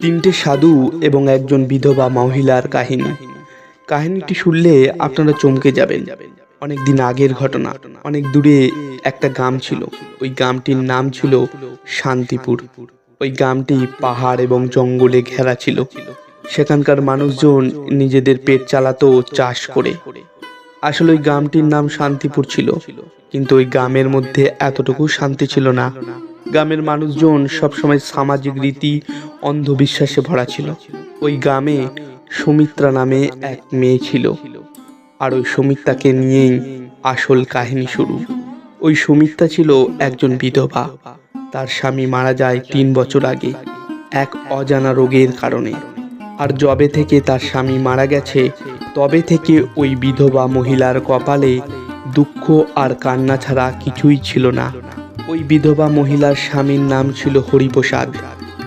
তিনটে সাধু এবং একজন বিধবা মহিলার কাহিনী। কাহিনীটি শুনলে আপনারা চমকে যাবেন। অনেক দিন আগের ঘটনা। অনেক দূরে একটা গ্রাম ছিল। ওই গ্রামটির নাম ছিল শান্তিপুর। ওই গ্রামটি পাহাড় এবং জঙ্গলে ঘেরা ছিল। সেখানকার মানুষজন নিজেদের পেট চালাতো চাষ করে। আসলে ওই গ্রামটির নাম শান্তিপুর ছিল। কিন্তু ওই গ্রামের মধ্যে এতটুকু শান্তি ছিল না গ্রামের মানুষজন সবসময় সামাজিক রীতি, অন্ধবিশ্বাসে ভরা ছিল। ওই গ্রামে সুমিত্রা নামে এক মেয়ে ছিল। আর ওই সুমিত্রাকে নিয়েই আসল কাহিনী শুরু। ওই সুমিত্রা ছিল একজন বিধবা। তার স্বামী মারা যায় তিন বছর আগে, এক অজানা রোগের কারণে। আর যবে থেকে তার স্বামী মারা গেছে, তবে থেকে ওই বিধবা মহিলার কপালে দুঃখ আর কান্না ছাড়া কিছুই ছিল না। ওই বিধবা মহিলার স্বামীর নাম ছিল হরিপ্রসাদ।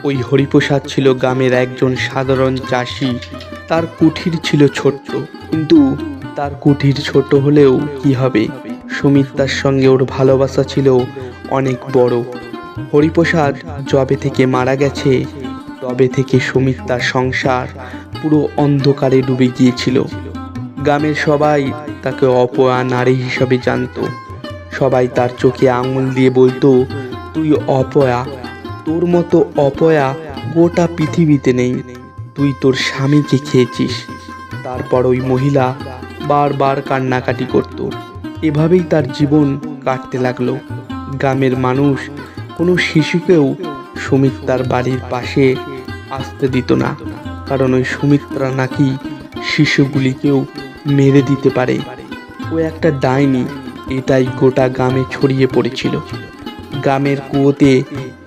ওই হরিপ্রসাদ ছিল গ্রামের একজন সাধারণ চাষি। তার কুঠির ছিল ছোট্ট। কিন্তু তার কুঠির ছোট হলেও কি হবে? সুমিত্রার সঙ্গে ওর ভালোবাসা ছিল অনেক বড়। হরিপ্রসাদ জবে থেকে মারা গেছে, তবে থেকে সুমিত্রার সংসার পুরো অন্ধকারে ডুবে গিয়েছিল। গ্রামের সবাই তাকে অপয়া নারী হিসাবে জানতো। সবাই তার চোখে আঙুল দিয়ে বলতো, তুই অপয়া, তোর মতো অপয়া গোটা পৃথিবীতে নেই। তুই তোর স্বামীকে খেয়েছিস। তারপর ওই মহিলা বারবার কান্নাকাটি করত। এভাবেই তার জীবন কাটতে লাগল। গ্রামের মানুষ কোনো শিশুকেও সুমিত্রার বাড়ির পাশে আসতে দিত না, কারণ ওই সুমিত্রা নাকি শিশুগুলিকেও মেরে দিতে পারে। ও একটা ডাইনি এটাই গোটা গ্রামে ছড়িয়ে পড়েছিল। গ্রামের কুয়োতে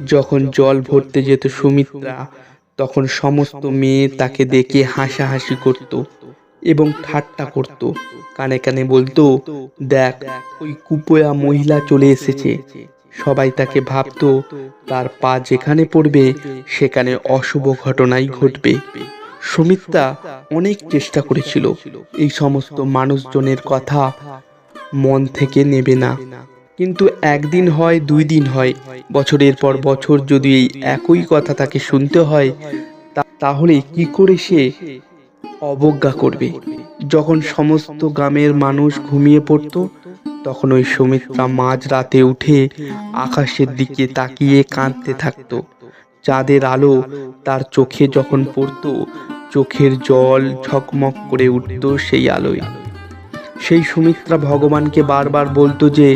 যখন জল ভরতে যেত সুমিত্রা, তখন সমস্ত মেয়ে তাকে দেখে হাসাহাসি করত এবং ঠাট্টা করত। কানে কানে বলতো, দেখ, ওই কুপোয়া মহিলা চলে এসেছে। সবাই তাকে ভাবতো, তার পা যেখানে পড়বে, সেখানে অশুভ ঘটনাই ঘটবে। সুমিত্রা অনেক চেষ্টা করেছিল। এই সমস্ত মানুষজনের কথা মন থেকে নেবে না। কিন্তু একদিন হয় দুই দিন হয়, বছরের পর বছর যদি এই একই কথা তাকে শুনতে হয় তাহলে কি করে সে অবজ্ঞা করবে? যখন সমস্ত গ্রামের মানুষ ঘুমিয়ে পড়তো, তখন ওই সুমিত্রা মাঝ রাতে উঠে আকাশের দিকে তাকিয়ে কাঁদতে থাকতো। চাঁদের আলো তার চোখে যখন পড়তো, চোখের জল ঝকমক করে উঠতো সেই আলোয়। সেই সুমিত্রা ভগবানকে বারবার বলতো যে,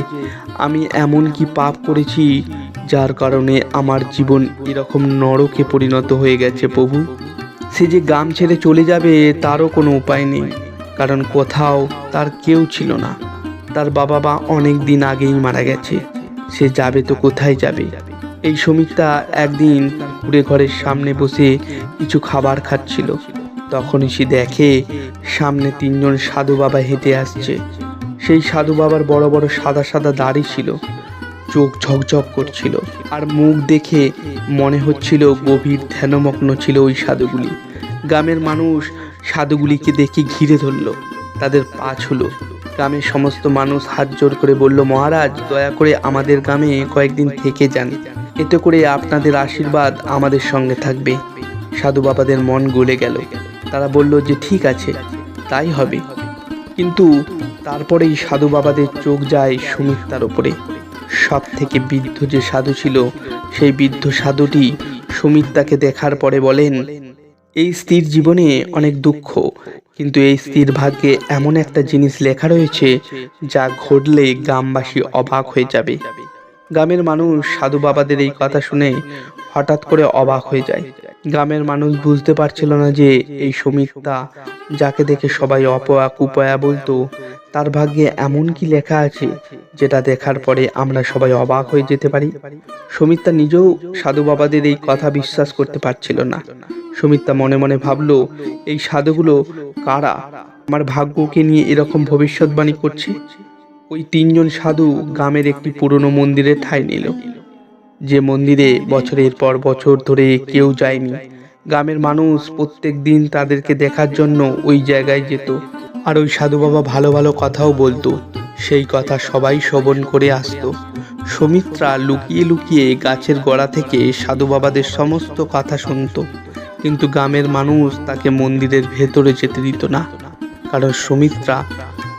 আমি এমন কি পাপ করেছি যার কারণে আমার জীবন এরকম নরকে পরিণত হয়ে গেছে প্রভু? সে যে গ্রাম ছেড়ে চলে যাবে তারও কোনো উপায় নেই, কারণ কোথাও তার কেউ ছিল না। তার বাবা মা অনেক দিন আগেই মারা গেছে। সে যাবে তো কোথায় যাবে? এই সুমিত্রা একদিন কুড়ে ঘরের সামনে বসে কিছু খাবার খাচ্ছিল। তখনই সে দেখে সামনে তিনজন সাধু বাবা হেঁটে আসছে। সেই সাধু বাবার বড় বড় সাদা সাদা দাড়ি ছিল, চোখ ঝকঝক করছিল আর মুখ দেখে মনে হচ্ছিল গভীর ধ্যানমগ্ন ছিল ওই সাধুগুলি। গ্রামের মানুষ সাধুগুলিকে দেখে ঘিরে ধরলো, তাদের পা ছুলো। গ্রামের সমস্ত মানুষ হাত জোর করে বলল, মহারাজ, দয়া করে আমাদের গ্রামে কয়েকদিন থেকে যান। এতে করে আপনাদের আশীর্বাদ আমাদের সঙ্গে থাকবে। সাধু বাবাদের মন গলে গেল। তারা বলল যে ঠিক আছে, তাই হবে। কিন্তু তারপরেই সাধু বাবাদের চোখ যায় সুমিত্রার ওপরে। সব থেকে বৃদ্ধ যে সাধু ছিল, সেই বৃদ্ধ সাধুটি সুমিত্রাকে দেখার পরে বলেন, এই স্ত্রীর জীবনে অনেক দুঃখ, কিন্তু এই স্ত্রীর ভাগ্যে এমন একটা জিনিস লেখা রয়েছে, যা ঘটলে গ্রামবাসী অবাক হয়ে যাবে। গ্রামের মানুষ সাধু বাবাদের এই কথা শুনে হঠাৎ করে অবাক হয়ে যায়। গ্রামের মানুষ বুঝতে পারছিল না যে এই সুমিত্রা, যাকে দেখে সবাই অপয়া কুপয়া বলতো, তার ভাগ্যে এমন কি লেখা আছে যেটা দেখার পরে আমরা সবাই অবাক হয়ে যেতে পারি। সুমিত্রা নিজেও সাধু বাবাদের এই কথা বিশ্বাস করতে পারছিল না। সুমিত্রা মনে মনে ভাবলো, এই সাধুগুলো কারা? আমার ভাগ্যকে নিয়ে এরকম ভবিষ্যৎবাণী করছে? ওই তিনজন সাধু গ্রামের একটি পুরনো মন্দিরে ঠাঁই নিল। যে মন্দিরে বছরের পর বছর ধরে কেউ যায়নি। গ্রামের মানুষ প্রত্যেক দিন তাদেরকে দেখার জন্য ওই জায়গায় যেত। আর ওই সাধু বাবা ভালো ভালো কথাও বলতো। সেই কথা সবাই শ্রবণ করে আসতো। সুমিত্রা লুকিয়ে লুকিয়ে গাছের গোড়া থেকে সাধু বাবাদের সমস্ত কথা শুনতো। কিন্তু গ্রামের মানুষ তাকে মন্দিরের ভেতরে যেতে দিত না। কারণ সুমিত্রা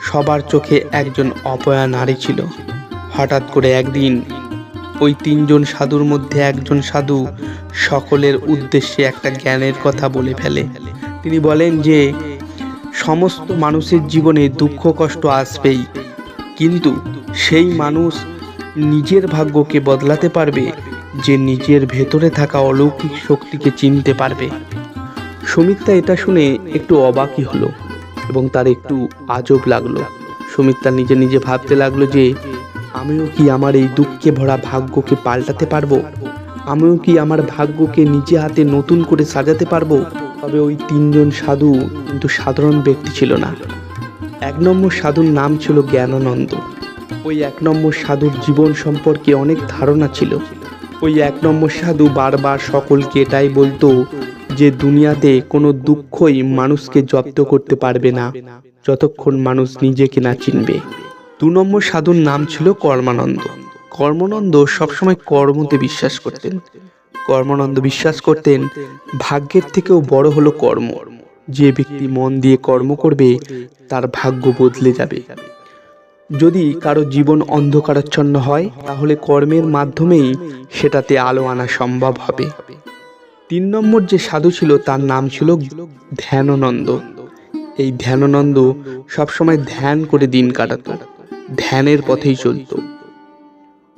সবার চোখে একজন অপয়া নারী ছিল। হঠাৎ করে একদিন ওই তিনজন সাধুর মধ্যে একজন সাধু সকলের উদ্দেশ্যে একটা জ্ঞানের কথা বলে ফেলে। তিনি বলেন যে, সমস্ত মানুষের জীবনে দুঃখ কষ্ট আসবেই, কিন্তু সেই মানুষ নিজের ভাগ্যকে বদলাতে পারবে যে নিজের ভেতরে থাকা অলৌকিক শক্তিকে চিনতে পারবে। সুমিত্রা এটা শুনে একটু অবাকই হলো এবং তার একটু আজব লাগল। সুমিত্রা নিজে নিজে ভাবতে লাগল যে আমিও কি আমার এই দুঃখে ভরা ভাগ্যকে পাল্টাতে পারব? আমিও কি আমার ভাগ্যকে নিজে হাতে নতুন করে সাজাতে পারব? তবে ওই তিনজন সাধু কিন্তু সাধারণ ব্যক্তি ছিল না। এক নম্বর সাধুর নাম ছিল জ্ঞানানন্দ। ওই এক নম্বর সাধুর জীবন সম্পর্কে অনেক ধারণা ছিল। ওই এক নম্বর সাধু বারবার সকলকে এটাই বলতো যে দুনিয়াতে কোনো দুঃখই মানুষকে জব্দ করতে পারবে না, যতক্ষণ মানুষ নিজেকে না চিনবে। দু নম্বর সাধুর নাম ছিল কর্মানন্দ। কর্মানন্দ সবসময় কর্মতে বিশ্বাস করতেন। কর্মানন্দ বিশ্বাস করতেন, ভাগ্যের থেকেও বড় হলো কর্ম। যে ব্যক্তি মন দিয়ে কর্ম করবে, তার ভাগ্য বদলে যাবে। যদি কারও জীবন অন্ধকারাচ্ছন্ন হয়, তাহলে কর্মের মাধ্যমেই সেটাতে আলো আনা সম্ভব হবে। তিন নম্বর যে সাধু ছিল, তার নাম ছিল ধ্যানানন্দ। এই ধ্যানানন্দ সবসময় ধ্যান করে দিন কাটাতো। ধ্যানের পথেই চলতো।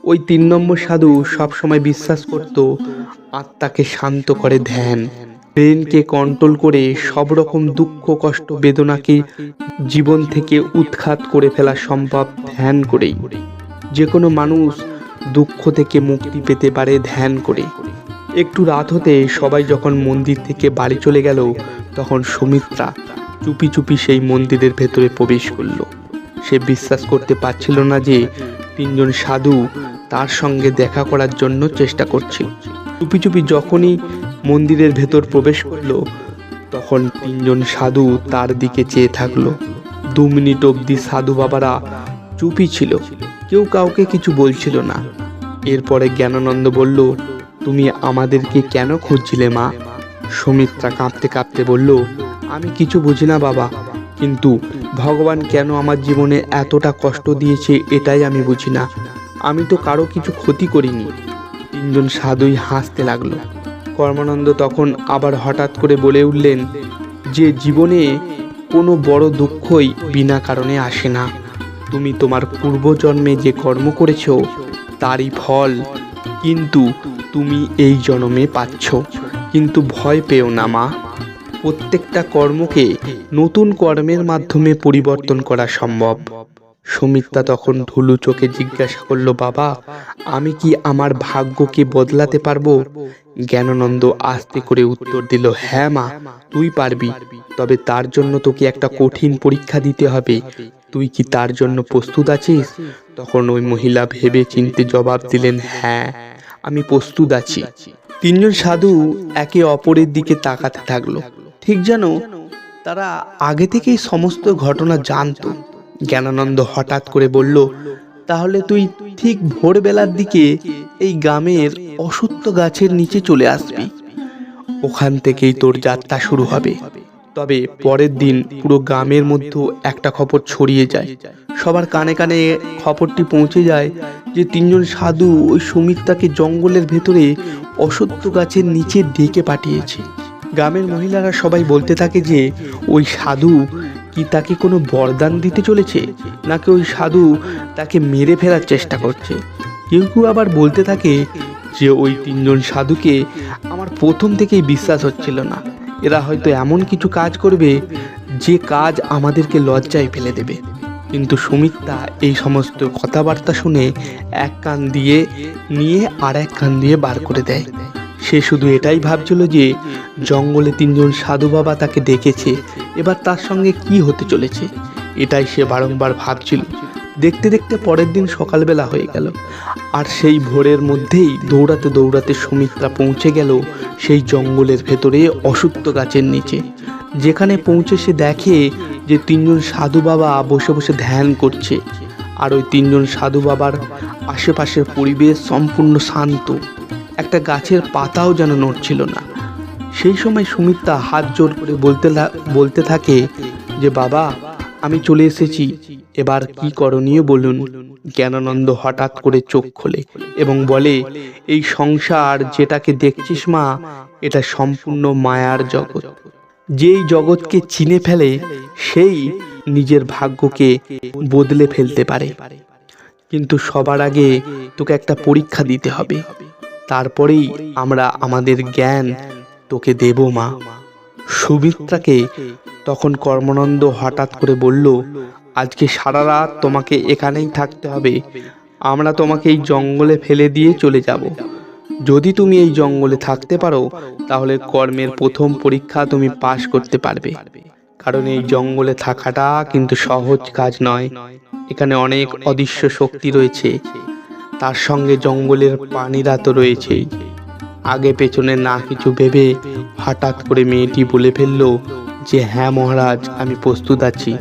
ওই তিন নম্বর সাধু সবসময় বিশ্বাস করত, আত্মাকে শান্ত করে ধ্যান, ব্রেনকে কন্ট্রোল করে সব রকম দুঃখ, কষ্ট, বেদনাকে জীবন থেকে উৎখাত করে ফেলা সম্ভব ধ্যান করেই। যে কোনো মানুষ দুঃখ থেকে মুক্তি পেতে পারে ধ্যান করে। একটু রাত হতে সবাই যখন মন্দির থেকে বাড়ি চলে গেল, তখন সুমিত্রা চুপি চুপি সেই মন্দিরের ভেতরে প্রবেশ করল। সে বিশ্বাস করতে পারছিল না যে তিনজন সাধু তার সঙ্গে দেখা করার জন্য চেষ্টা করছিল। চুপি চুপি যখনই মন্দিরের ভেতর প্রবেশ করল, তখন তিনজন সাধু তার দিকে চেয়ে থাকল। দু মিনিট অবধি সাধু বাবারা চুপি ছিল, কেউ কাউকে কিছু বলছিল না। এরপরে জ্ঞানানন্দ বলল, তুমি আমাদেরকে কেন খুঁজছিলে মা? সুমিত্রা কাঁপতে কাঁপতে বলল, আমি কিছু বুঝি না বাবা, কিন্তু ভগবান কেন আমার জীবনে এতটা কষ্ট দিয়েছে এটাই আমি বুঝি না। আমি তো কারও কিছু ক্ষতি করিনি। তিনজন সাধুই হাসতে লাগল। কর্মানন্দ তখন আবার হঠাৎ করে বলে উঠলেন, যে জীবনে কোনো বড় দুঃখই বিনা কারণে আসে না। তুমি তোমার পূর্বজন্মে যে কর্ম করেছ, তারই ফল। কিন্তু তুমি এই জন্মে পাচ্ছ। কিন্তু ভয় পেও না, মা। প্রত্যেকটা কর্মকে নতুন কর্মের মাধ্যমে পরিবর্তন করা সম্ভব। সুমিত্রা তখন ঢুলু চোখে জিজ্ঞাসা করল, বাবা, আমি কি আমার ভাগ্যকে বদলাতে পারব? জ্ঞানানন্দ আস্তে করে উত্তর দিল হ্যাঁ মা, তুই পারবি। তবে তার জন্য তোকে একটা কঠিন পরীক্ষা দিতে হবে। তুই কি তার জন্য প্রস্তুত আছিস? তখন ওই মহিলা ভেবে চিনতে জবাব দিলেন হ্যাঁ আমি প্রস্তুত আছি। তিনজন সাধু একে অপরের দিকে তাকাতে থাকল। ঠিক যেন তারা আগে থেকেই সমস্ত ঘটনা জানতো। জ্ঞানানন্দ হঠাৎ করে বলল, তাহলে তুই ঠিক ভোরবেলার দিকে এই গ্রামের অসত্য গাছের নিচে চলে আসবি। ওখান থেকেই তোর যাত্রা শুরু হবে। তবে পরের দিন পুরো গ্রামের মধ্যেও একটা খবর ছড়িয়ে যায়। সবার কানে কানে খবরটি পৌঁছে যায় যে তিনজন সাধু ওই সুমিত্রাকে জঙ্গলের ভেতরে অসত্য গাছের নিচে ডেকে পাঠিয়েছে। গ্রামের মহিলারা সবাই বলতে থাকে যে, ওই সাধু কি তাকে কোনো বরদান দিতে চলেছে? নাকি ওই সাধু তাকে মেরে ফেলার চেষ্টা করছে? কেউ কেউ আবার বলতে থাকে যে, ওই তিনজন সাধুকে আমার প্রথম থেকেই বিশ্বাস হচ্ছিল না। এরা হয়তো এমন কিছু কাজ করবে, যে কাজ আমাদেরকে লজ্জায় ফেলে দেবে। কিন্তু সুমিত্রা এই সমস্ত কথাবার্তা শুনে এক কান দিয়ে নিয়ে আর এক কান দিয়ে বার করে দেয়। সে শুধু এটাই ভাবছিল যে জঙ্গলে তিনজন সাধু বাবা তাকে দেখেছে। এবার তার সঙ্গে কি হতে চলেছে, এটাই সে বারংবার ভাবছিল। দেখতে দেখতে পরের দিন সকালবেলা হয়ে গেল, আর সেই ভোরের মধ্যেই দৌড়াতে দৌড়াতে সুমিত্রা পৌঁছে গেল সেই জঙ্গলের ভেতরে অসুস্থ গাছের নিচে। যেখানে পৌঁছে সে দেখে যে তিনজন সাধু বাবা বসে বসে ধ্যান করছে, আর ওই তিনজন সাধু বাবার আশেপাশের পরিবেশ সম্পূর্ণ শান্ত। একটা গাছের পাতাও যেন নড়ছিল না। সেই সময় সুমিত্রা হাত জোর করে বলতে বলতে থাকে যে, বাবা, আমি চলে এসেছি। এবার কি করণীয় বলুন? জ্ঞানানন্দ হঠাৎ করে চোখ খোলে এবং বলে, এই সংসার যেটাকে দেখছিস মা, এটা সম্পূর্ণ মায়ার জগৎ। যেই জগৎকে চিনে ফেলে, সেই নিজের ভাগ্যকে বদলে ফেলতে পারে। কিন্তু সবার আগে তোকে একটা পরীক্ষা দিতে হবে। তারপরেই আমরা আমাদের জ্ঞান তোকে দেব মা। সুমিত্রাকে তখন কর্মনন্দ হঠাৎ করে বলল, আজকে সারা রাত তোমাকে এখানেই থাকতে হবে। আমরা তোমাকে এই জঙ্গলে ফেলে দিয়ে চলে যাব। যদি তুমি এই জঙ্গলে থাকতে পারো, তাহলে কর্মের প্রথম পরীক্ষা তুমি পাশ করতে পারবে। কারণ এই জঙ্গলে থাকাটা কিন্তু সহজ কাজ নয়। এখানে অনেক অদৃশ্য শক্তি রয়েছে। তার সঙ্গে জঙ্গলের প্রাণীরা তো রয়েছেই আগে পেছনে না কিছু ভেবে হঠাৎ করে মেয়েটি বলে ফেলল যে হ্যাঁ মহারাজ, আমি প্রস্তুত আছি।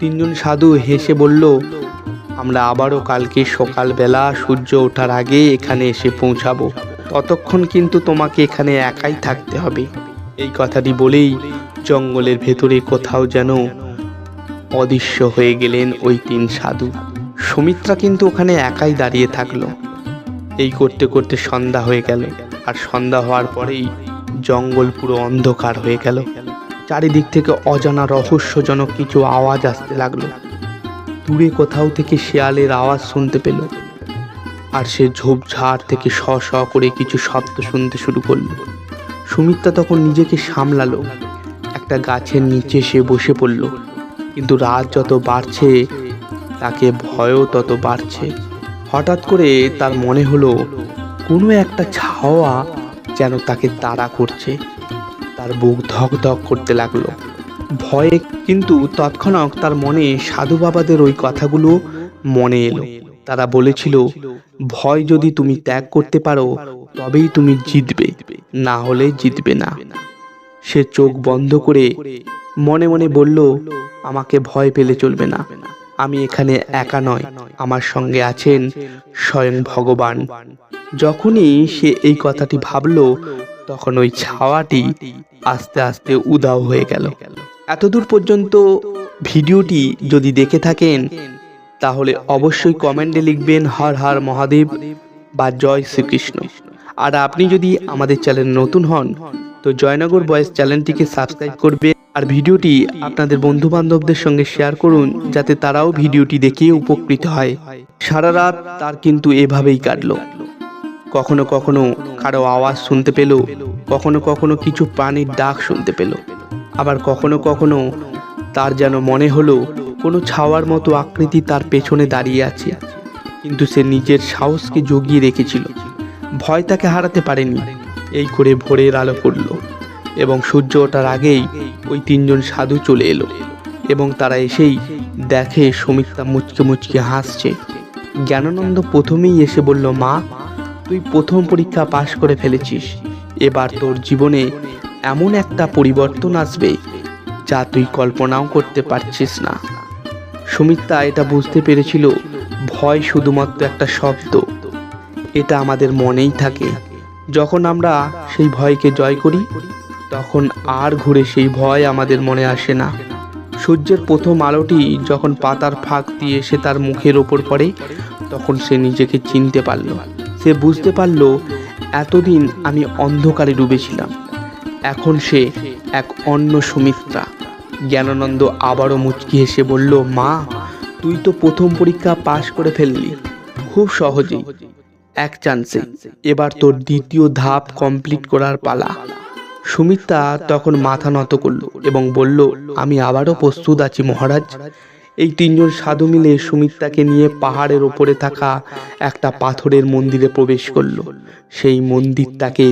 তিনজন সাধু হেসে বলল, আমরা আবারও কালকে সকালবেলা সূর্য ওঠার আগে এখানে এসে পৌঁছাবো। ততক্ষণ কিন্তু তোমাকে এখানে একাই থাকতে হবে। এই কথাটি বলেই জঙ্গলের ভেতরে কোথাও যেন অদৃশ্য হয়ে গেলেন ওই তিন সাধু। সুমিত্রা কিন্তু ওখানে একাই দাঁড়িয়ে থাকল। এই করতে করতে সন্ধ্যা হয়ে গেল, আর সন্ধ্যা হওয়ার পরেই জঙ্গল পুরো অন্ধকার হয়ে গেল। চারিদিক থেকে অজানা রহস্যজনক কিছু আওয়াজ আসতে লাগল। দূরে কোথাও থেকে শেয়ালের আওয়াজ শুনতে পেল, আর সে ঝোপঝাড় থেকে শ শ করে কিছু শব্দ শুনতে শুরু করল। সুমিত্রা তখন নিজেকে সামলালো, একটা গাছের নিচে সে বসে পড়ল, কিন্তু রাত যত বাড়ছে তাকে ভয়ও তত বাড়ছে। হঠাৎ করে তার মনে হলো, কোনো একটা ছাওয়া যেন তাকে তাড়া করছে। তার বুক ধক ধক করতে লাগল। ভয়ে কিন্তু তৎক্ষণাৎ তার মনে সাধু বাবাদের ওই কথাগুলো মনে এলো। তারা বলেছিল, ভয় যদি তুমি ত্যাগ করতে পারো, তবেই তুমি জিতবে। না হলে জিতবে না। সে চোখ বন্ধ করে মনে মনে বলল, আমাকে ভয় পেলে চলবে না। আমি এখানে একা নয় আমার সঙ্গে আছেন স্বয়ং ভগবান। যখনই সে এই কথাটি ভাবল, তখন ওই ছাওয়াটি আস্তে আস্তে উদাও হয়ে গেল। এতদূর পর্যন্ত ভিডিওটি যদি দেখে থাকেন, তাহলে অবশ্যই কমেন্টে লিখবেন, হর হর মহাদেব বা জয় শ্রীকৃষ্ণ আর আপনি যদি আমাদের চ্যানেল নতুন হন, তো জয়নগর বয়েস চ্যানেলটিকে সাবস্ক্রাইব করবে আর ভিডিওটি আপনাদের বন্ধু বান্ধবদের সঙ্গে শেয়ার করুন যাতে তারাও ভিডিওটি দেখে উপকৃত হয়। সারা রাত তার কিন্তু এভাবেই কাটলো। কখনো কখনো কারও আওয়াজ শুনতে পেল কখনো কখনো কিছু প্রাণীর ডাক শুনতে পেল। আবার কখনো কখনো তার যেন মনে হলো কোনো ছাওয়ার মতো আকৃতি তার পেছনে দাঁড়িয়ে আছে। কিন্তু সে নিজের সাহসকে জগিয়ে রেখেছিল। ভয় তাকে হারাতে পারেনি। এই করে ভোরের আলো পড়ল। এবং সূর্য ওঠার আগেই ওই তিনজন সাধু চলে এলো এবং তারা এসেই দেখে সুমিত্রা মুচকে মুচকে হাসছে। জ্ঞানানন্দ প্রথমেই এসে বলল, মা, তুই প্রথম পরীক্ষা পাশ করে ফেলেছিস। এবার তোর জীবনে এমন একটা পরিবর্তন আসবে যা তুই কল্পনাও করতে পারছিস না। সুমিত্রা এটা বুঝতে পেরেছিল, ভয় শুধুমাত্র একটা শব্দ। এটা আমাদের মনেই থাকে। যখন আমরা সেই ভয়কে জয় করি তখন আর ঘুরে সেই ভয় আমাদের মনে আসে না। সূর্যের প্রথম আলোটি যখন পাতার ফাঁক দিয়ে সে তার মুখের ওপর পড়ে, তখন সে নিজেকে চিনতে পারল। সে বুঝতে পারল, এতদিন আমি অন্ধকারে ডুবেছিলাম। এখন সে এক অন্য সুমিত্রা। জ্ঞানানন্দ আবারও মুচকি হেসে বলল, মা, তুই তো প্রথম পরীক্ষা পাশ করে ফেললি। খুব সহজেই। এক চান্সে। এবার তোর দ্বিতীয় ধাপ কমপ্লিট করার পালা। সুমিত্রা তখন মাথা নত করল এবং বলল, আমি আবারও প্রস্তুত আছি, মহারাজ। এই তিনজন সাধু মিলে সুমিত্রাকে নিয়ে পাহাড়ের ওপরে থাকা একটা পাথরের মন্দিরে প্রবেশ করল। সেই মন্দিরটাকে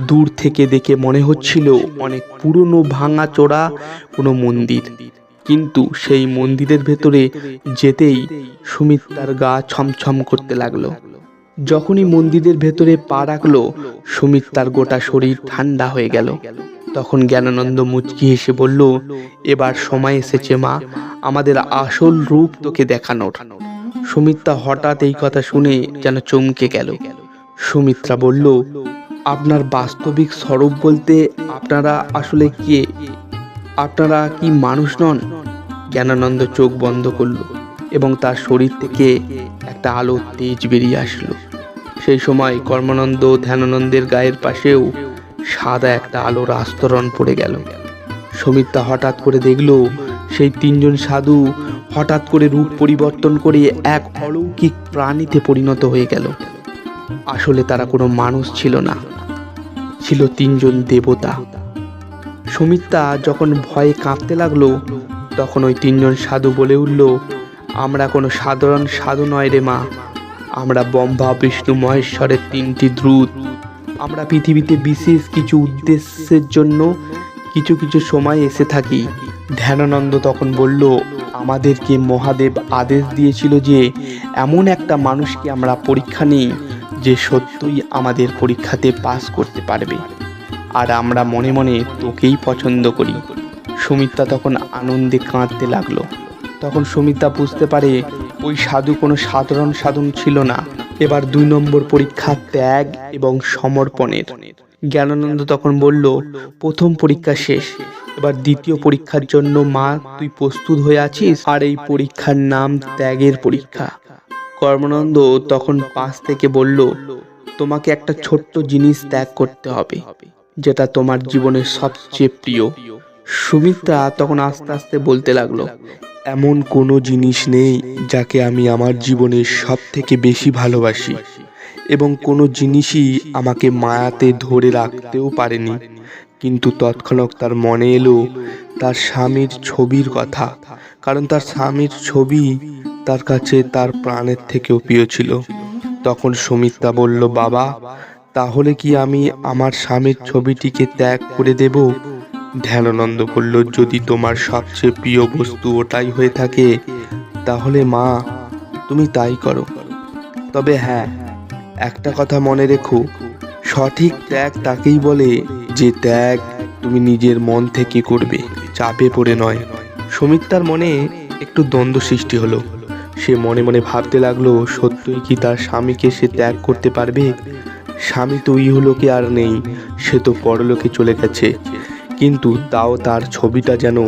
দূর থেকে দেখে মনে হচ্ছিল অনেক পুরনো ভাঙা চোরা কোনো মন্দির। কিন্তু সেই মন্দিরের ভেতরে যেতেই সুমিত্রার গা ছমছম করতে লাগল। যখনই মন্দিরের ভেতরে পা রাখল সুমিত্রার গোটা শরীর ঠান্ডা হয়ে গেল। তখন জ্ঞানানন্দ মুচকি হেসে বলল, এবার সময় এসেছে মা, আমাদের আসল রূপ তোকে দেখানোর। সুমিত্রা হঠাৎ এই কথা শুনে যেন চমকে গেল। সুমিত্রা বলল, আপনার বাস্তবিক স্বরূপ বলতে আপনারা আসলে কে? আপনারা কি মানুষ নন? জ্ঞানানন্দ চোখ বন্ধ করল এবং তার শরীর থেকে একটা আলো তেজ বেরিয়ে আসলো। সেই সময় কর্মানন্দ ধ্যানানন্দের গায়ের পাশেও সাদা একটা আলোর আস্তরণ পড়ে গেল। সমিতা হঠাৎ করে দেখল, সেই তিনজন সাধু হঠাৎ করে রূপ পরিবর্তন করে এক অলৌকিক প্রাণীতে পরিণত হয়ে গেল। আসলে তারা কোনো মানুষ ছিল না, ছিল তিনজন দেবতা। সুমিত্রা যখন ভয়ে কাঁপতে লাগল, তখন ওই তিনজন সাধু বলে উঠল, আমরা কোনো সাধারণ সাধু নয় রে মা আমরা ব্রহ্মা, বিষ্ণু, মহেশ্বরের তিনটি দ্রুত আমরা পৃথিবীতে বিশেষ কিছু উদ্দেশ্যের জন্য কিছু কিছু সময় এসে থাকি। ধ্যানানন্দ তখন বলল, আমাদেরকে মহাদেব আদেশ দিয়েছিল যে, এমন একটা মানুষকে আমরা পরীক্ষা নিই, যে সত্যই আমাদের পরীক্ষাতে পাস করতে পারবে। আর আমরা মনে মনে তোকেই পছন্দ করি। সুমিত্রা তখন আনন্দে কাঁদতে লাগল। তখন সুমিত্রা বুঝতে পারে ওই সাধু কোনো সাধারণ সাধন ছিল না। এবার দুই নম্বর পরীক্ষা ত্যাগ এবং সমর্পণের। জ্ঞানানন্দ তখন বলল, প্রথম পরীক্ষা শেষ। এবার দ্বিতীয় পরীক্ষার জন্য, মা, তুই প্রস্তুত হয়ে আছিস? আর এই পরীক্ষার নাম ত্যাগের পরীক্ষা। কর্মানন্দ তখন পাশ থেকে বলল, তোমাকে একটা ছোট্ট জিনিস ত্যাগ করতে হবে, যেটা তোমার জীবনের সবচেয়ে প্রিয়। সুমিত্রা তখন আস্তে আস্তে বলতে লাগল এমন কোনো জিনিস নেই যাকে আমি আমার জীবনের সব থেকে বেশি ভালোবাসি এবং কোনো জিনিসই আমাকে মায়াতে ধরে রাখতেও পারেনি। কিন্তু তৎক্ষণাৎ তার মনে এলো তার স্বামীর ছবির কথা, কারণ তার স্বামীর ছবি তার কাছে তার প্রাণের থেকেও প্রিয় ছিল। তখন সুমিত্রা বলল, বাবা, তাহলে কি আমি আমার স্বামীর ছবিটিকে ত্যাগ করে দেব? ধ্যানানন্দ বলল, যদি তোমার সবচেয়ে প্রিয় বস্তু ওটাই হয়ে থাকে, তাহলে মা, তুমি তাই করো। তবে হ্যাঁ একটা কথা মনে রেখো, সঠিক ত্যাগ তাকেই বলে যে ত্যাগ তুমি নিজের মন থেকে করবে, চাপে পড়ে নয়। সুমিত্রার মনে একটু দ্বন্দ্ব সৃষ্টি হলো। সে মনে মনে ভাবতে লাগল, সত্যই কি তার স্বামীকে সে ত্যাগ করতে পারবে? স্বামী তো ইহলোকে আর নেই, সে তো পরলোকে চলে গেছে। কিন্তু তাও তার ছবিটা যেন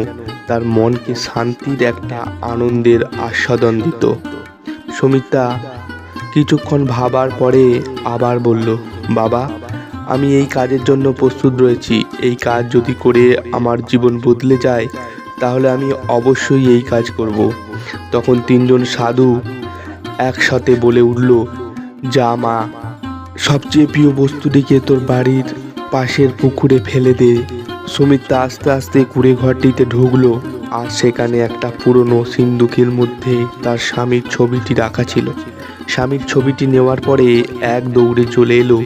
তার মনকে শান্তির একটা আনন্দের আস্বাদন দিত। সুমিত্রা কিছুক্ষণ ভাবার পরে আবার বলল, বাবা, আমি এই কাজের জন্য প্রস্তুত রয়েছি। এই কাজ যদি করে আমার জীবন বদলে যায়, তাহলে আমি অবশ্যই এই কাজ করব। তখন তিনজন সাধু একসাথে বলে উঠল, যা, মা, সবচেয়ে প্রিয় বস্তুটিকে তোর বাড়ির পাশের পুকুরে ফেলে দে। সুমিত্রা আস্তে আস্তে কুড়ে ঘরটিতে ঢুকলো আর সেখানে একটা পুরনো সিন্দুকের মধ্যে তার স্বামীর ছবিটি রাখা ছিল। স্বামীর ছবিটি নেওয়ার পরে এক দৌড়ে চলে এলো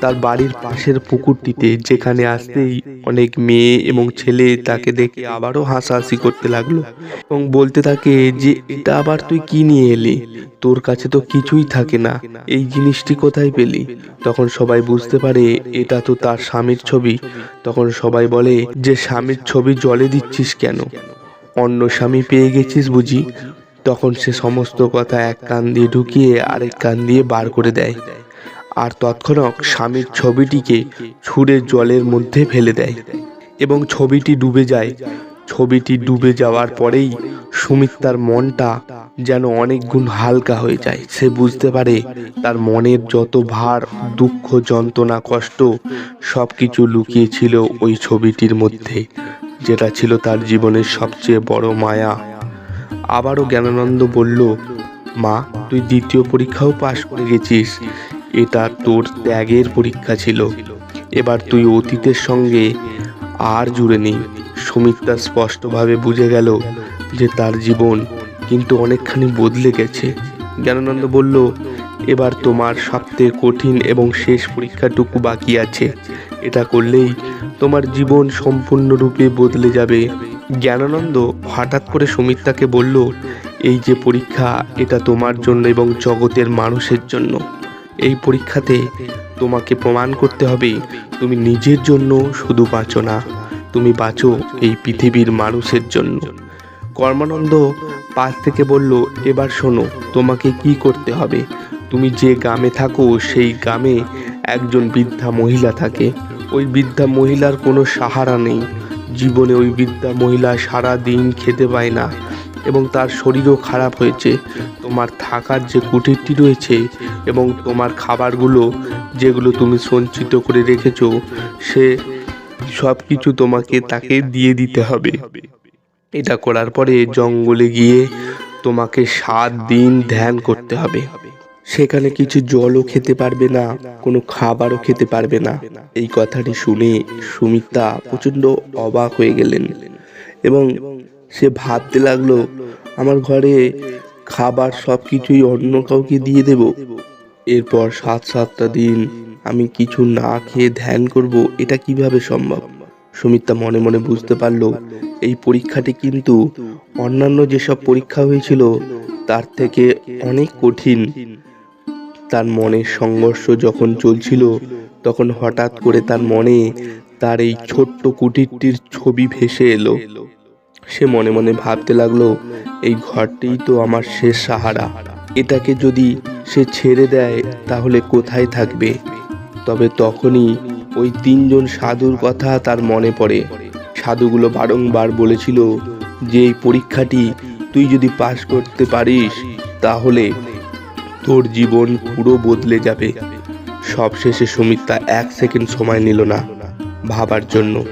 তার বাড়ির পাশের পুকুরটিতে যেখানে আসতেই অনেক মেয়ে এবং ছেলে তাকে দেখে আবারও হাসাহাসি করতে লাগল এবং বলতে থাকে যে, এটা আবার তুই কি নিয়ে এলি? তোর কাছে তো কিছুই থাকে না। এই জিনিসটি কোথায় পেলি? তখন সবাই বুঝতে পারে এটা তো তার স্বামীর ছবি। তখন সবাই বলে, যে স্বামীর ছবি জলে দিচ্ছিস কেন? অন্য স্বামী পেয়ে গেছিস বুঝি? তখন সে সমস্ত কথা এক কান দিয়ে ঢুকিয়ে আরেক কান দিয়ে বার করে দেয়। আর তৎক্ষণাৎ স্বামীর ছবিটিকে ছুঁড়ে জলের মধ্যে ফেলে দেয় এবং ছবিটি ডুবে যায়। ছবিটি ডুবে যাওয়ার পরেই সুমিত্রার মনটা যেন অনেক গুণ হালকা হয়ে যায়। সে বুঝতে পারে তার মনের যত ভার, দুঃখ, যন্ত্রণা, কষ্ট সব কিছু লুকিয়েছিল ওই ছবিটির মধ্যে, যেটা ছিল তার জীবনের সবচেয়ে বড় মায়া। আবারও জ্ঞানানন্দ বলল, মা, তুই দ্বিতীয় পরীক্ষাও পাশ করে গেছিস। এটা তোর ত্যাগের পরীক্ষা ছিল। এবার তুই অতীতের সঙ্গে আর জুড়ে নেই। সুমিত্রা স্পষ্টভাবে বুঝে গেল যে তার জীবন কিন্তু অনেকখানি বদলে গেছে। জ্ঞানানন্দ বলল, এবার তোমার সবথেকে কঠিন এবং শেষ পরীক্ষাটুকু বাকি আছে। এটা করলেই তোমার জীবন সম্পূর্ণরূপে বদলে যাবে। জ্ঞানানন্দ হঠাৎ করে সুমিত্রাকে বলল, এই যে পরীক্ষা, এটা তোমার জন্য এবং জগতের মানুষের জন্য। এই পরীক্ষাতে তোমাকে প্রমাণ করতে হবে, তুমি নিজের জন্য শুধু বাঁচো না, তুমি বাঁচো এই পৃথিবীর মানুষের জন্য। কর্মানন্দ পাশ থেকে বলল, এবার শোনো, তোমাকে কি করতে হবে? তুমি যে গ্রামে থাকো, সেই গ্রামে একজন বৃদ্ধা মহিলা থাকে। ওই বৃদ্ধা মহিলার কোনো সাহারা নেই। জীবনে ওই বৃদ্ধা মহিলা সারা দিন খেতে পায় না। এবং তার শরীরও খারাপ হয়েছে। তোমার থাকার যে কুটিরটি রয়েছে এবং তোমার খাবারগুলো যেগুলো তুমি সঞ্চিত করে রেখেছো, সে সব কিছু তোমাকে তাকে দিয়ে দিতে হবে। এটা করার পরে জঙ্গলে গিয়ে তোমাকে সাত দিন ধ্যান করতে হবে। সেখানে কিছু জলও খেতে পারবে না, কোনো খাবারও খেতে পারবে না। এই কথাটি শুনে সুমিত্রা প্রচণ্ড অবাক হয়ে গেলেন এবং সে ভাবতে লাগল, আমার ঘরে খাবার সব কিছুই অন্য কাউকে দিয়ে দেব। এরপর সাত সাতটা দিন আমি কিছু না খেয়ে ধ্যান করব, এটা কীভাবে সম্ভব? সুমিত্রা মনে মনে বুঝতে পারল, এই পরীক্ষাটি কিন্তু অন্যান্য যেসব পরীক্ষা হয়েছিল, তার থেকে অনেক কঠিন। তার মনের সংঘর্ষ যখন চলছিল, তখন হঠাৎ করে তার মনে তার এই ছোট্ট কুটিরটির ছবি ভেসে এলো। সে মনে মনে ভাবতে লাগল, এই ঘরটিই তো আমার শেষ সাহারা। এটাকে যদি সে ছেড়ে দেয়, তাহলে কোথায় থাকবে? তবে তখনই ওই তিনজন সাধুর কথা তার মনে পড়ে। সাধুগুলো বারংবার বলেছিল যে, এই পরীক্ষাটি তুই যদি পাশ করতে পারিস, তাহলে তোর জীবন পুরো বদলে যাবে। সবশেষে সুমিত্রা এক সেকেন্ড সময় নিল না ভাবার জন্য।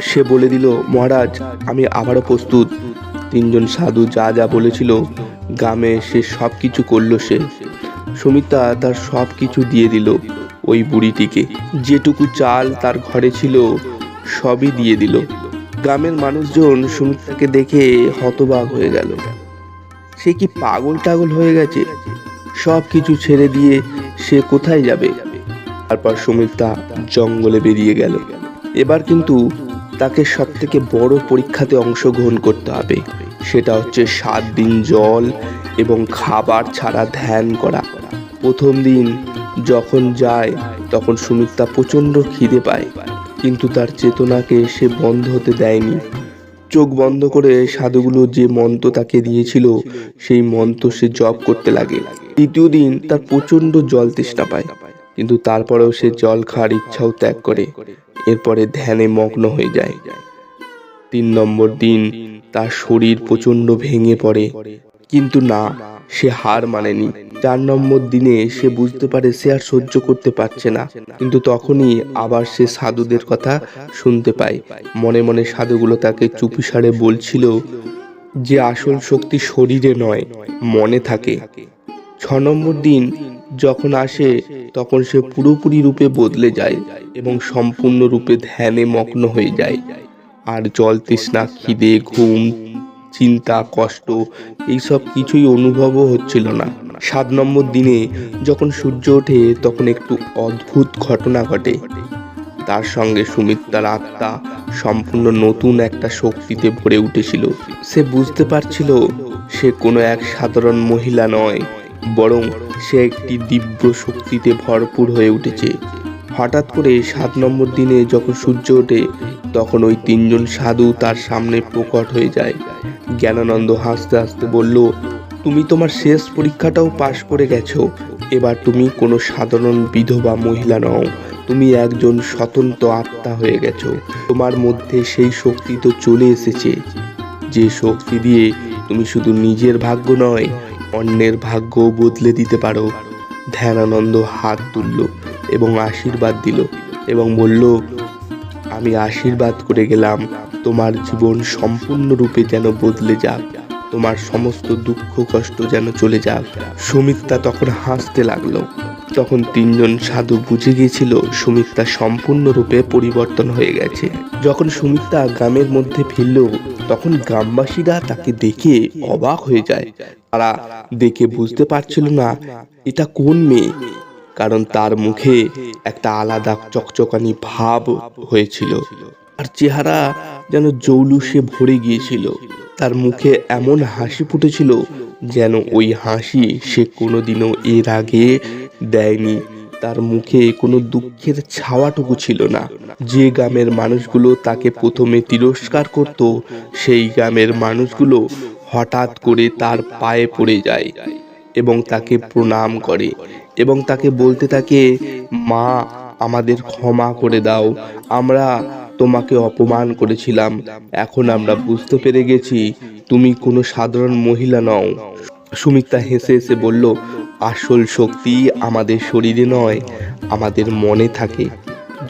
সে বলে দিল, মহারাজ, আমি আবারও প্রস্তুত। তিনজন সাধু যা যা বলেছিল, গ্রামে সে সব কিছু করল সে। সুমিত্রা তার সব কিছু দিয়ে দিল। ওই বুড়িটিকে যেটুকু চাল তার ঘরে ছিল, সবই দিয়ে দিল। গ্রামের মানুষজন সুমিত্রাকে দেখে হতবাক হয়ে গেল। সে কি পাগল টাগল হয়ে গেছে? সব কিছু ছেড়ে দিয়ে সে কোথায় যাবে? তারপর সুমিত্রা জঙ্গলে বেরিয়ে গেল। এবার কিন্তু তাকে সব থেকে বড় পরীক্ষাতে অংশগ্রহণ করতে হবে। সেটা হচ্ছে সাত দিন জল এবং খাবার ছাড়া ধ্যান করা। প্রথম দিন যখন যায়, তখন সুমিত্রা প্রচণ্ড খিদে পায়, কিন্তু তার চেতনাকে সে বন্ধ হতে দেয়নি। চোখ বন্ধ করে সাধুগুলো যে মন্ত্র তাকে দিয়েছিল, সেই মন্ত্র সে জপ করতে লাগে। দ্বিতীয় দিন তার প্রচণ্ড জল তৃষ্ণা পায়। কিন্তু তারপরেও সে জল খাওয়ার ইচ্ছাও ত্যাগ করে। এরপরে ধ্যানে মগ্ন হয়ে যায়। তিন নম্বর দিন, তার শরীর প্রচণ্ড ভেঙে পড়ে। কিন্তু না, সে হার মানেনি। চার নম্বর দিনে সে বুঝতে পারে সে আর সহ্য করতে পারছে না। কিন্তু তখনই আবার সে সাধুদের কথা শুনতে পায়। মনে মনে সাধুগুলো তাকে চুপিসারে বলছিল যে, আসল শক্তি শরীরে নয়, মনে থাকে। ছ নম্বর দিন যখন আসে, তখন সে পুরোপুরি রূপে বদলে যায় এবং সম্পূর্ণ রূপে ধ্যানে মগ্ন হয়ে যায়। আর জল তৃষ্ণা, খিদে, ঘুম, চিন্তা, কষ্ট এইসব কিছুই অনুভবও হচ্ছিল না। সাত নম্বর দিনে যখন সূর্য ওঠে, তখন একটু অদ্ভুত ঘটনা ঘটে। তার সঙ্গে সুমিত্রার আত্মা সম্পূর্ণ নতুন একটা শক্তিতে ভরে উঠেছিল। সে বুঝতে পারছিল, সে কোনো এক সাধারণ মহিলা নয়। বরং সে একটি দিব্য শক্তিতে ভরপুর হয়ে উঠেছে। হঠাৎ করে সাত নম্বর দিনে যখন সূর্য ওঠে, তখন ওই তিনজন সাধু তার সামনে প্রকট হয়ে যায়। জ্ঞানানন্দ হাসতে হাসতে বলল, তুমি তোমার শেষ পরীক্ষাটাও পাশ করে গেছো। এবার তুমি কোনো সাধারণ বিধবা মহিলা নও। তুমি একজন স্বতন্ত্র আত্মা হয়ে গেছো। তোমার মধ্যে সেই শক্তি তো চলে এসেছে। যে শক্তি দিয়ে তুমি শুধু নিজের ভাগ্য নয় অন্যের ভাগ্যও বদলে দিতে পারো। ধ্যানানন্দ হাত তুলল এবং আশীর্বাদ দিল এবং বলল, আমি আশীর্বাদ করে গেলাম। তোমার জীবন সম্পূর্ণরূপে যেন বদলে যাক। তোমার সমস্ত দুঃখ কষ্ট যেন চলে যাক। সুমিত্রা তখন হাসতে লাগল। তখন তিনজন সাধু বুঝে গিয়েছিল সুমিত্রা সম্পূর্ণরূপে পরিবর্তন হয়ে গেছে। যখন সুমিত্রা গ্রামের মধ্যে ফিরল, তখন গ্রামবাসীরা তাকে দেখে অবাক হয়ে যায়। তারা দেখে বুঝতে পারছিল না এটা কোন মেয়ে, কারণ তার মুখে একটা আলাদা চকচকানি ভাব হয়েছিল। আর চেহারা যেন জৌলুসে ভরে গিয়েছিল। তার মুখে এমন হাসি ফুটেছিল যেন ওই হাসি সে কোনোদিনও এর আগে দেয়নি। তার মুখে কোনো দুঃখের ছাওয়াটুকু ছিল না। যে গ্রামের মানুষগুলো তাকে প্রথমে তিরস্কার করত, সেই গ্রামের মানুষগুলো হঠাৎ করে তার পায়ে পড়ে যায় এবং তাকে প্রণাম করে এবং তাকে বলতে থাকে, মা, আমাদের ক্ষমা করে দাও। আমরা তোমাকে অপমান করেছিলাম। এখন আমরা বুঝতে পেরে গেছি তুমি কোনো সাধারণ মহিলা নও। সুমিত্রা হেসে হেসে বলল, আসল শক্তি আমাদের শরীরে নয়, আমাদের মনে থাকে।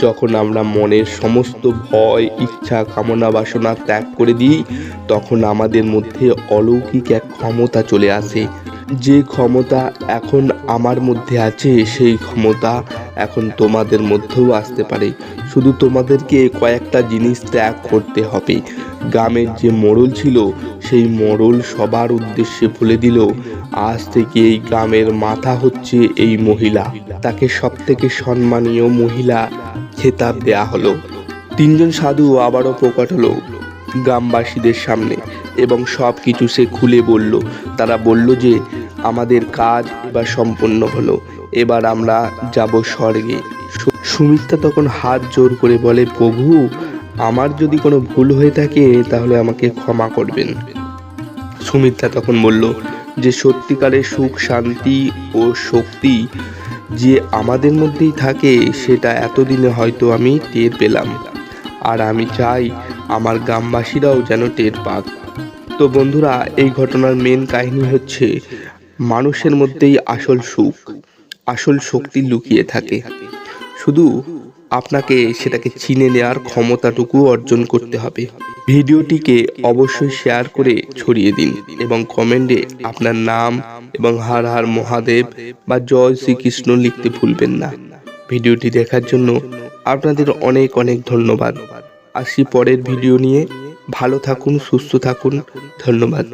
যখন আমরা মনের সমস্ত ভয়, ইচ্ছা, কামনা, বাসনা ত্যাগ করে দিই, তখন আমাদের মধ্যে অলৌকিক এক ক্ষমতা চলে আসে। যে ক্ষমতা এখন আমার মধ্যে আছে, সেই ক্ষমতা এখন তোমাদের মধ্যেও আসতে পারে। শুধু তোমাদেরকে কয়েকটা জিনিস ত্যাগ করতে হবে। গ্রামের যে মোড়ল ছিল, সেই মোড়ল সবার উদ্দেশ্যে বলে দিল, আজ থেকে এই গ্রামের মাথা হচ্ছে এই মহিলা। তাকে সব থেকে সম্মানীয় মহিলা খেতাব দেয়া হলো। তিনজন সাধু আবারও প্রকট হলো গ্রামবাসীদের সামনে এবং সব কিছু সে খুলে বলল। তারা বলল যে, আমাদের কাজ এবার সম্পন্ন হলো। এবার আমরা যাব স্বর্গে। সুমিত্রা তখন হাত জোর করে বলে, প্রভু, আমার যদি কোনো ভুল হয়ে থাকে, তাহলে আমাকে ক্ষমা করবেন। সুমিত্রা তখন বলল যে, সত্যিকারের সুখ, শান্তি ও শক্তি যে আমাদের মধ্যেই থাকে, সেটা এতদিনে হয়তো আমি টের পেলাম। আর আমি চাই আমার গ্রামবাসীরাও যেন টের পাক। তো বন্ধুরা, এই ঘটনার মেন কাহিনী হচ্ছে, মানুষের মধ্যেই আসল সুখ, আসল শক্তি লুকিয়ে থাকে। শুধু আপনাকে সেটাকে চিনে নেওয়ার ক্ষমতাটুকু অর্জন করতে হবে। ভিডিওটিকে অবশ্যই শেয়ার করে ছড়িয়ে দিন এবং কমেন্টে আপনার নাম এবং হার হার মহাদেব বা জয় শ্রীকৃষ্ণ লিখতে ভুলবেন না। ভিডিওটি দেখার জন্য আপনাদের অনেক অনেক ধন্যবাদ। আসি পরের ভিডিও নিয়ে। ভালো থাকুন, সুস্থ থাকুন। ধন্যবাদ।